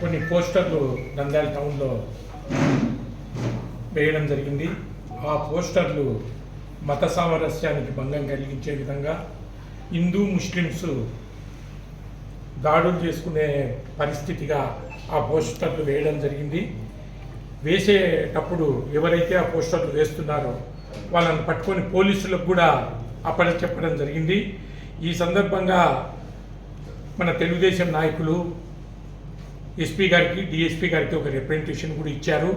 కొన్ని పోస్టర్లు నంద్యాల టౌన్లో వేయడం జరిగింది. ఆ పోస్టర్లు మత సామరస్యానికి భంగం కలిగించే విధంగా హిందూ ముస్లిమ్స్ దాడులు చేసుకునే పరిస్థితిగా ఆ పోస్టర్లు వేయడం జరిగింది. వేసేటప్పుడు ఎవరైతే ఆ పోస్టర్లు వేస్తున్నారో వాళ్ళని పట్టుకొని పోలీసులకు కూడా అప్పటి చెప్పడం జరిగింది. ఈ సందర్భంగా మన తెలుగుదేశం నాయకులు ఎస్పీ గారికి డిఎస్పీ గారికి ఒక రిప్రజెంటేషన్ కూడా ఇచ్చారు.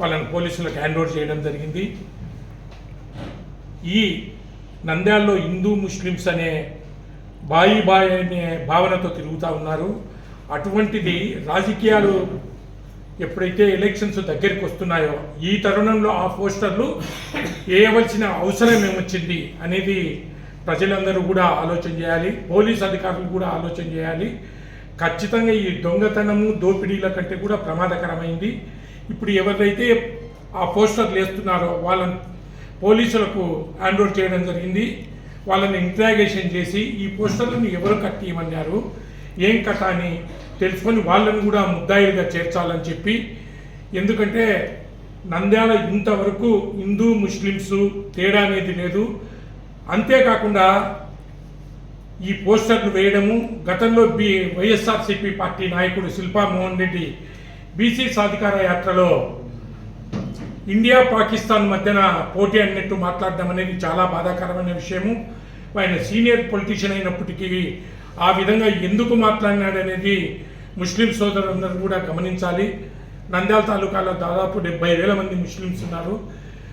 వాళ్ళని పోలీసులకు హ్యాండ్ ఓవర్ చేయడం జరిగింది. ఈ నంద్యాలలో హిందూ ముస్లిమ్స్ అనే బాయి బాయి అనే భావనతో తిరుగుతూ ఉన్నారు. అటువంటిది రాజకీయాలు ఎప్పుడైతే ఎలక్షన్స్ దగ్గరికి వస్తున్నాయో ఈ తరుణంలో ఆ పోస్టర్లు వేయవలసిన అవసరం ఏమొచ్చింది అనేది ప్రజలందరూ కూడా ఆలోచన చేయాలి. పోలీస్ అధికారులు కూడా ఆలోచన చేయాలి. ఖచ్చితంగా ఈ దొంగతనము దోపిడీల కంటే కూడా ప్రమాదకరమైంది. ఇప్పుడు ఎవరైతే ఆ పోస్టర్లు వేస్తున్నారో వాళ్ళని పోలీసులకు హ్యాండ్ఓవర్ చేయడం జరిగింది. వాళ్ళని ఇంట్రాగేషన్ చేసి ఈ పోస్టర్లను ఎవరు కట్టియమన్నారు ఏం కథ అని తెలుసుకొని వాళ్ళని కూడా ముద్దాయిలుగా చేర్చాలని చెప్పి. ఎందుకంటే నంద్యాల ఇంతవరకు హిందూ ముస్లిమ్స్ తేడా అనేది లేదు. అంతేకాకుండా ఈ పోస్టర్లు వేయడము గతంలో బి వైఎస్ఆర్సీపీ పార్టీ నాయకుడు శిల్పా మోహన్ రెడ్డి బీసీ సాధికార యాత్రలో ఇండియా పాకిస్తాన్ మధ్యన పోటీ అన్నట్టు మాట్లాడడం అనేది చాలా బాధాకరమైన విషయము. ఆయన సీనియర్ పొలిటీషియన్ అయినప్పటికీ ఆ విధంగా ఎందుకు మాట్లాడినాడు అనేది ముస్లిం సోదరులందరూ కూడా గమనించాలి. నంద్యాల తాలూకాలో దాదాపు డెబ్బై వేల మంది ముస్లిమ్స్ ఉన్నారు.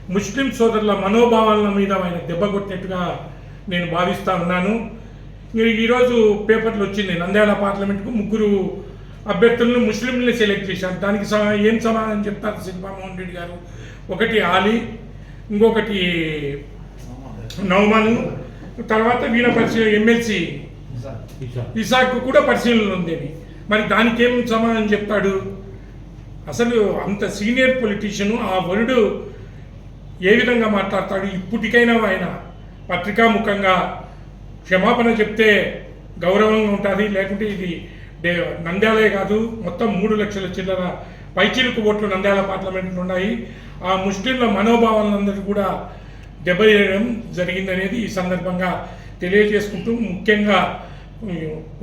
ముస్లిం సోదరుల మనోభావాల మీద ఆయన దెబ్బ కొట్టినట్టుగా నేను భావిస్తా ఉన్నాను. ఈరోజు పేపర్లు వచ్చింది నంద్యాల పార్లమెంట్కు ముగ్గురు అభ్యర్థులను ముస్లింలని సెలెక్ట్ చేశారు. దానికి సమా- ఏం సమాధానం చెప్తారు శిల్పామోహన్ రెడ్డి గారు? ఒకటి ఆలీ ఇంకొకటి నౌమాను తర్వాత వీణ పరిశీలన ఎమ్మెల్సీ ఇసాక్. కూడా పరిశీలన ఉందని మరి దానికి ఏం సమాధానం చెప్తాడు? అసలు అంత సీనియర్ పొలిటీషియన్ ఆ వరుడు ఏ విధంగా మాట్లాడతాడు? ఇప్పటికైనా ఆయన పత్రికాముఖంగా క్షమాపణ చెప్తే గౌరవంగా ఉంటుంది లేకుంటే ఇది నంద్యాలే కాదు మొత్తం మూడు లక్షల చిల్లర పైచిలుకు ఓట్లు నంద్యాల పార్లమెంట్లో ఉన్నాయి. ఆ ముస్లింల మనోభావాలందరూ కూడా దెబ్బతీయడం జరిగిందనేది ఈ సందర్భంగా తెలియజేసుకుంటూ ముఖ్యంగా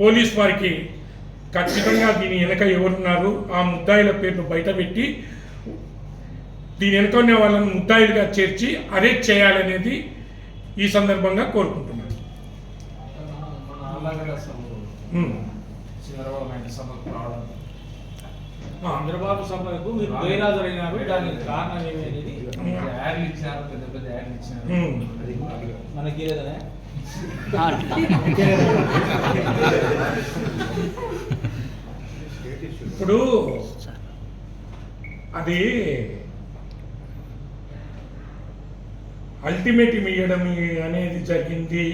పోలీస్ వారికి ఖచ్చితంగా దీని వెనక ఎవరున్నారు ఆ ముద్దాయిల పేర్లు బయటపెట్టి దీని వెనక ఉన్న వాళ్ళని ముద్దాయిలుగా చేర్చి అరెస్ట్ చేయాలనేది ఈ సందర్భంగా కోరుకుంటున్నాను. సభ ఉమ్. చంద్రబాబు నాయుడు సభకు రావడం. చంద్రబాబు సభకు మీరు గైరాజరైనారు దానికి కారణం ఏమి అనేది యాడ్లు ఇచ్చినారు పెద్ద పెద్ద యాడ్లు ఇచ్చినారు. మనకి లేదనే ఇప్పుడు అది అల్టిమేటం ఇవ్వడం అనేది జరిగింది.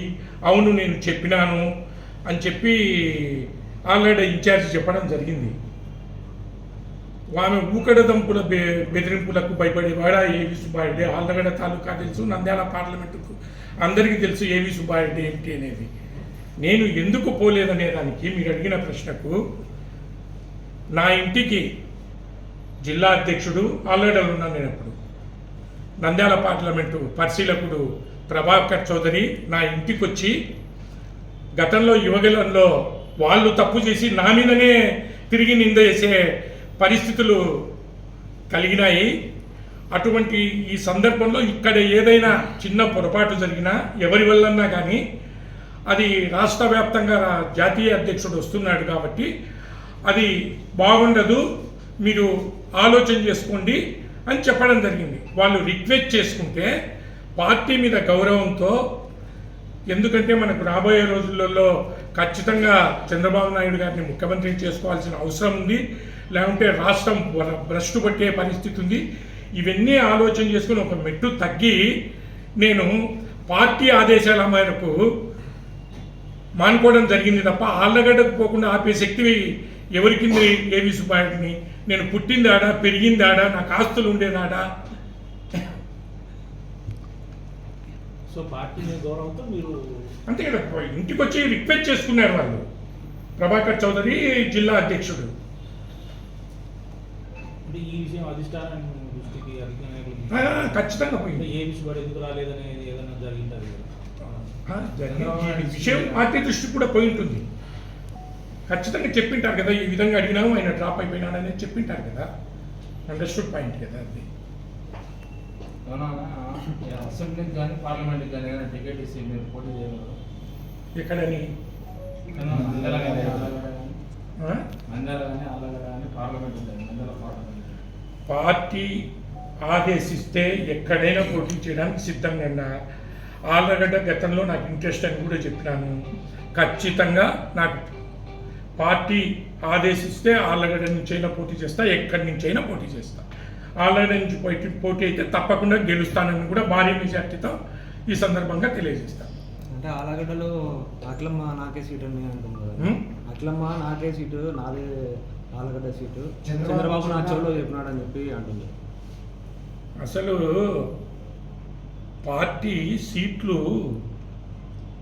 అవును నేను చెప్పినాను. అని చెప్పి ఆల్రెడీ ఇన్ఛార్జ్ చెప్పడం జరిగింది. ఆమె ఊకడదంపుల బె బెదిరింపులకు భయపడేవాడ ఏవి సుబ్బారెడ్డి? ఆళ్ళగడ తాలూకా తెలుసు నంద్యాల పార్లమెంటుకు అందరికీ తెలుసు ఏవి సుబ్బారెడ్డి ఏమిటి అనేది. నేను ఎందుకు పోలేదనే దానికి మీరు అడిగిన ప్రశ్నకు నా ఇంటికి జిల్లా అధ్యక్షుడు ఆల్రెడీ ఉన్నాను నేను అప్పుడు. నంద్యాల పార్లమెంటు పరిశీలకుడు ప్రభాకర్ చౌదరి నా ఇంటికి వచ్చి గతంలో యువగలంలో వాళ్ళు తప్పు చేసి నా మీదనే తిరిగి నింద చేసే పరిస్థితులు కలిగినాయి. అటువంటి ఈ సందర్భంలో ఇక్కడ ఏదైనా చిన్న పొరపాటు జరిగినా ఎవరి వల్లన్నా కానీ అది రాష్ట్ర వ్యాప్తంగా జాతీయ అధ్యక్షుడు వస్తున్నాడు కాబట్టి అది బాగుండదు మీరు ఆలోచన చేసుకోండి అని చెప్పడం జరిగింది. వాళ్ళు రిక్వెస్ట్ చేసుకుంటే పార్టీ మీద గౌరవంతో ఎందుకంటే మనకు రాబోయే రోజులలో ఖచ్చితంగా చంద్రబాబు నాయుడు గారిని ముఖ్యమంత్రి చేసుకోవాల్సిన అవసరం ఉంది. లేకుంటే రాష్ట్రం భ్రష్టు పట్టే పరిస్థితి ఉంది. ఇవన్నీ ఆలోచన చేసుకుని ఒక మెట్టు తగ్గి నేను పార్టీ ఆదేశాల మేరకు మానుకోవడం జరిగింది తప్ప ఆళ్ళగడ్డకు పోకుండా ఆపే శక్తి ఎవరికింది? ఏవి సుబ్బారెడ్డిని నేను పుట్టిందాడా? పెరిగిందాడా? నాకు ఆస్తులు ఉండేదాడా? సో పార్టీ గౌరవంతో మీరు అంతే కదా ఇంటికి వచ్చి రిక్వెస్ట్ చేసుకున్నారు వాళ్ళు. ప్రభాకర్ చౌదరి జిల్లా అధ్యక్షుడు. అంటే ఈ విషయం అధిష్టానం దృష్టికి ఖచ్చితంగా పోయింది. ఏ విషయం వాడు ఎందుకు రాలేదనేది ఏదైనా జరిగింది విషయం పార్టీ దృష్టికి కూడా పోయి ఉంటుంది. ఖచ్చితంగా చెప్పింటారు కదా ఈ విధంగా అడిగినాము ఆయన డ్రాప్ అయిపోయినాడు అనేది చెప్పింటారు కదా. అండర్స్టూడ్ పాయింట్ కదా అది. అసెంబ్లీకి కానీ పార్లమెంట్కి కానీ ఏదైనా టికెట్ ఇస్తే మీరు పోటీ చేయగలరు? ఎక్కడని? మందల కానీ కానీ? మందల కానీ ఆలగడ కానీ పార్లమెంట్ ఉంటుంది మందల పార్లమెంట్ పార్టీ ఆదేశిస్తే ఎక్కడైనా పోటీ చేయడానికి సిద్ధంగా ఉన్నా. ఆళ్ళగడ్డ గతంలో నాకు ఇంట్రెస్ట్ అని కూడా చెప్పినాను. ఖచ్చితంగా నాకు పార్టీ ఆదేశిస్తే ఆళ్ళగడ్డ నుంచి అయినా పోటీ చేస్తా ఎక్కడి నుంచి అయినా పోటీ చేస్తా. ఆళ్ళగడ్డ నుంచి పోటీ పోటీ అయితే తప్పకుండా గెలుస్తానని కూడా భారీ మెజార్టీతో ఈ సందర్భంగా తెలియజేస్తాను అంటే ఆలగడ్డలో అట్లమ్మ నాకే సీట్ అని? అట్లమ్మ నాకే సీటు నాదే ఆలగడ్డ సీటు. చంద్రబాబు చంద్రబాబు నా చెప్పినా- చెవిలో చెప్పినాడని చెప్పి అంటుంది. అసలు పార్టీ సీట్లు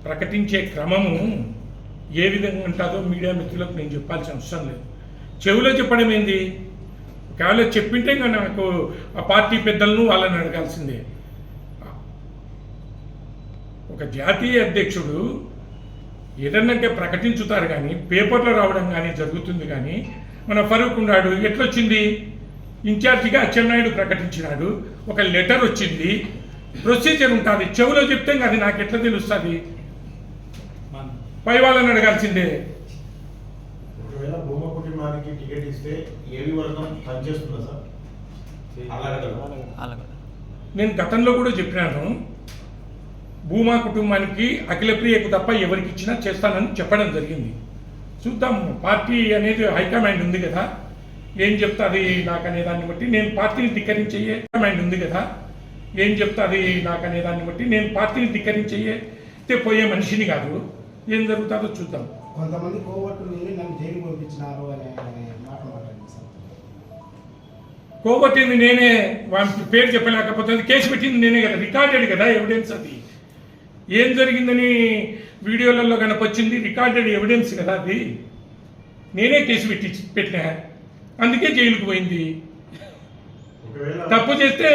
ప్రకటించే క్రమము ఏ విధంగా ఉంటుందో మీడియా మిత్రులకు నేను చెప్పాల్సిన అవసరం లేదు. చెవిలో చెప్పడం ఏంది? ఒకవేళ చెప్పింటే ఇంకా నాకు ఆ పార్టీ పెద్దలను వాళ్ళని అడగాల్సిందే. ఒక జాతీయ అధ్యక్షుడు ఏదన్నంటే ప్రకటించుతారు కానీ పేపర్లో రావడం కానీ జరుగుతుంది కానీ మన ఫరూక్ ఉన్నాడు ఎట్లొచ్చింది? ఇన్ఛార్జిగా అచ్చెన్నాయుడు ప్రకటించినాడు ఒక లెటర్ వచ్చింది ప్రొసీజర్ ఉంటుంది చెవిలో చెప్తే అది నాకు ఎట్లా తెలుస్తుంది? మన పై వాళ్ళని అడగాల్సిందే. కుటుంబానికి టికెట్ ఇస్తే ఏవి వర్గం పనిచేస్తుందా సార్? నేను గతంలో కూడా చెప్పినాను భూమా కుటుంబానికి అఖిలప్రియకు తప్ప ఎవరికి ఇచ్చినా చేస్తానని చెప్పడం జరిగింది. చూద్దాం పార్టీ అనేది హైకమాండ్ ఉంది కదా. ఏం చెప్తాది నాకు అనే దాన్ని బట్టి నేను పార్టీని ధిక్కరించే హైకమాండ్ ఉంది కదా. ఏం చెప్తాది నాకు అనే దాన్ని బట్టి నేను పార్టీని ధిక్కరించే పోయే మనిషిని కాదు. ఏం జరుగుతుందో చూద్దాం. కొంతమంది కోవట్టు నుండి నన్ను జైలు పంపించినారు అనే మాట మాట్లాడింది సార్. కోబట్టింది నేనే వాని పేరు చెప్పలేకపోతే అది కేసు పెట్టింది నేనే కదా రికార్డెడ్ కదా ఎవిడెన్స్ అది. ఏం జరిగిందని వీడియోలలో కనపొచ్చింది రికార్డెడ్ ఎవిడెన్స్ కదా అది. నేనే కేసు పెట్టి పెట్టినా అందుకే జైలుకు పోయింది. తప్పు చేస్తే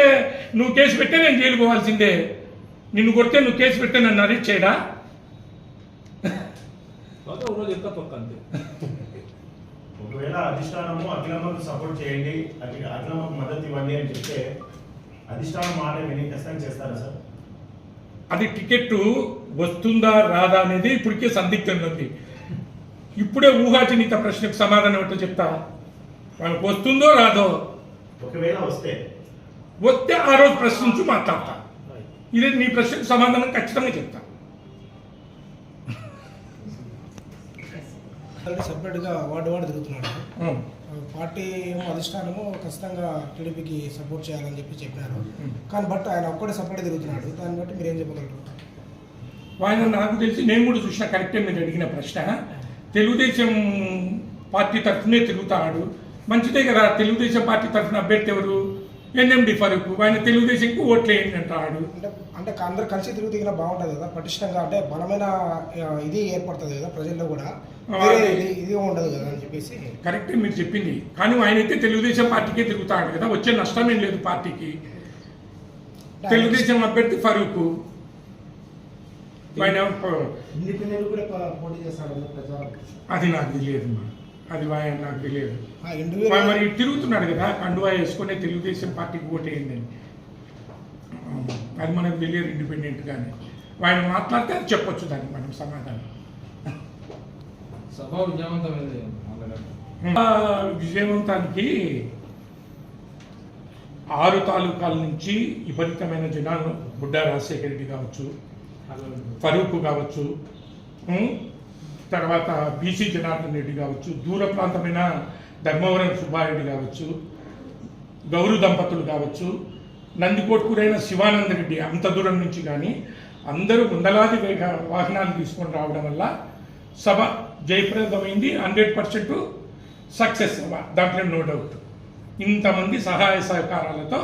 నువ్వు కేసు పెట్టే నేను జైలు పోవాల్సిందే. నిన్ను కొడితే నువ్వు కేసు పెడితే నన్ను అరెస్ట్ చేయడా? కాకపోతే ఒక రోజు ఎక్క తొక్క అంతే. ఒకవేళ అధిష్టానము అఖిలమ్మకు సపోర్ట్ చేయండి అఖి- అఖిలమ్మకు మద్దతు ఇవ్వండి అని చెప్తే అధిష్టానం మాట విని ఖచ్చితంగా చేస్తారా సార్? అది టికెట్ వస్తుందా రాదా అనేది ఇప్పటికే సందిగ్ధంగా ఉంది. ఇప్పుడే ఊహాజనిత ప్రశ్నకు సమాధానం ఏంటో చెప్తా? వాళ్ళకి వస్తుందో రాదో? ఒకవేళ వస్తే. వస్తే ఆ రోజు ప్రశ్నించి మాట్లాడతా. ఇదే నీ ప్రశ్నకు సమాధానం ఖచ్చితంగా చెప్తా. సపరేట్గా వార్డు వార్డు తిరుగుతున్నాడు. పార్టీ ఏమో అధిష్టానము ఖచ్చితంగా టీడీపీకి సపోర్ట్ చేయాలని చెప్పి చెప్పినారు Hmm. కానీ బట్ ఆయన ఒక్కడే సపరేట్ తిరుగుతున్నాడు. దాన్ని బట్టి మీరు ఏం చెప్పగలరు? ఆయన నాకు తెలిసి నేను కూడా చూసిన కరెక్టే మీరు అడిగిన ప్రశ్న. తెలుగుదేశం పార్టీ తరఫునే తిరుగుతాడు. మంచిదే కదా తెలుగుదేశం పార్టీ తరఫున అభ్యర్థి ఎవరు? ఎన్ఎండి ఫరూక్ ఆయన తెలుగుదేశంకి ఓట్లు వేయండి అంటాడు. అంటే అంటే అందరు కలిసి తిరిగి దిగినా బాగుంటుంది కదా పటిష్టంగా అంటే బలమైన ఇది ఏర్పడుతుంది కదా ప్రజల్లో కూడా. ఇది ఉండదు కదా అని చెప్పేసి. కరెక్టే మీరు చెప్పింది. కానీ ఆయన అయితే తెలుగుదేశం పార్టీకే తిరుగుతాడు కదా వచ్చే నష్టం ఏం లేదు పార్టీకి. తెలుగుదేశం అభ్యర్థి ఫరూక్. ఆయన ఇండిపెండెంట్ కూడా ప- పోటీ చేస్తాడు ప్రచారం. అది నాకు తెలియదు మా. అది ఆయన నాకు తెలియదు. మరి- తిరుగుతున్నాడు కదా కండువా వేసుకునే తెలుగుదేశం పార్టీకి ఓటేయండి అది మనకు తెలియదు ఇండిపెండెంట్ గానే ఆయన మాట్లాడితే అది చెప్పొచ్చు దానికి మనం సమాధానం. సభ విజయవంతమైంది విజయవంతానికి ఆరు తాలూకాల నుంచి విపరీతమైన జనాలు బుడ్డా రాజశేఖర రెడ్డి కావచ్చు ఫరూక్ కావచ్చు? తర్వాత బీసీ జనార్దన్ రెడ్డి కావచ్చు దూర ప్రాంతమైన ధర్మవరం సుబ్బారెడ్డి కావచ్చు గౌరు దంపతులు కావచ్చు నందికోట్కూరైన శివానంద రెడ్డి అంత దూరం నుంచి కానీ అందరూ వందలాది వేగ వాహనాలు తీసుకొని రావడం వల్ల సభ జయప్రదమైంది హండ్రెడ్ పర్సెంట్ సక్సెస్ సభ దాంట్లో నో డౌట్. ఇంతమంది సహాయ సహకారాలతో